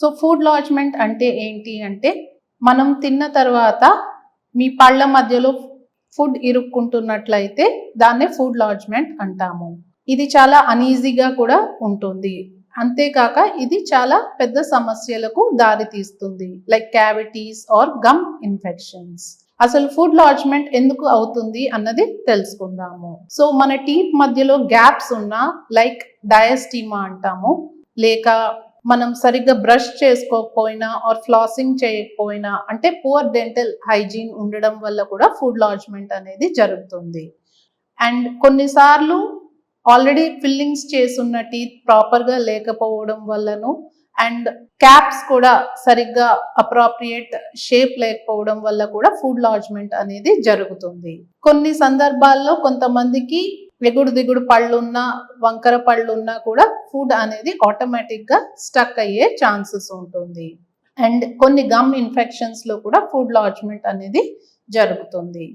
So food lodgement అంటే ఏంటి అంటే మనం తిన్న తర్వాత మీ పళ్ళ మధ్యలో ఫుడ్ ఇరుక్కుంటున్నట్లయితే దాన్నే ఫుడ్ లాడ్జ్మెంట్ అంటాము. ఇది చాలా అనీజీగా కూడా ఉంటుంది. అంతేకాక ఇది చాలా పెద్ద సమస్యలకు దారి తీస్తుంది. Like cavities or gum infections. అసలు ఫుడ్ లాడ్జ్మెంట్ ఎందుకు అవుతుంది అన్నది తెలుసుకుందాము. సో మన టీత్ మధ్యలో గ్యాప్స్ ఉన్న లైక్ డయాస్టీమా అంటాము. లేక మనం సరిగ్గా బ్రష్ చేసుకోకపోయినా ఆర్ ఫ్లాసింగ్ చేయకపోయినా అంటే పువర్ డెంటల్ హైజీన్ ఉండడం వల్ల కూడా ఫుడ్ లాడ్జ్మెంట్ అనేది జరుగుతుంది. అండ్ కొన్నిసార్లు ఆల్రెడీ ఫిల్లింగ్స్ చేసున్న టీత్ ప్రాపర్గా లేకపోవడం వల్లను అండ్ క్యాప్స్ కూడా సరిగ్గా అప్రాప్రియేట్ షేప్ లేకపోవడం వల్ల కూడా ఫుడ్ లాడ్జ్మెంట్ అనేది జరుగుతుంది. కొన్ని సందర్భాల్లో కొంతమందికి ఎగుడు దిగుడు పళ్ళున్నా వంకర పళ్ళున్నా కూడా ఫుడ్ అనేది ఆటోమేటిక్గా స్టక్ అయ్యే ఛాన్సెస్ ఉంటుంది. అండ్ కొన్ని గమ్ ఇన్ఫెక్షన్స్లో కూడా ఫుడ్ లాడ్జ్మెంట్ అనేది జరుగుతుంది.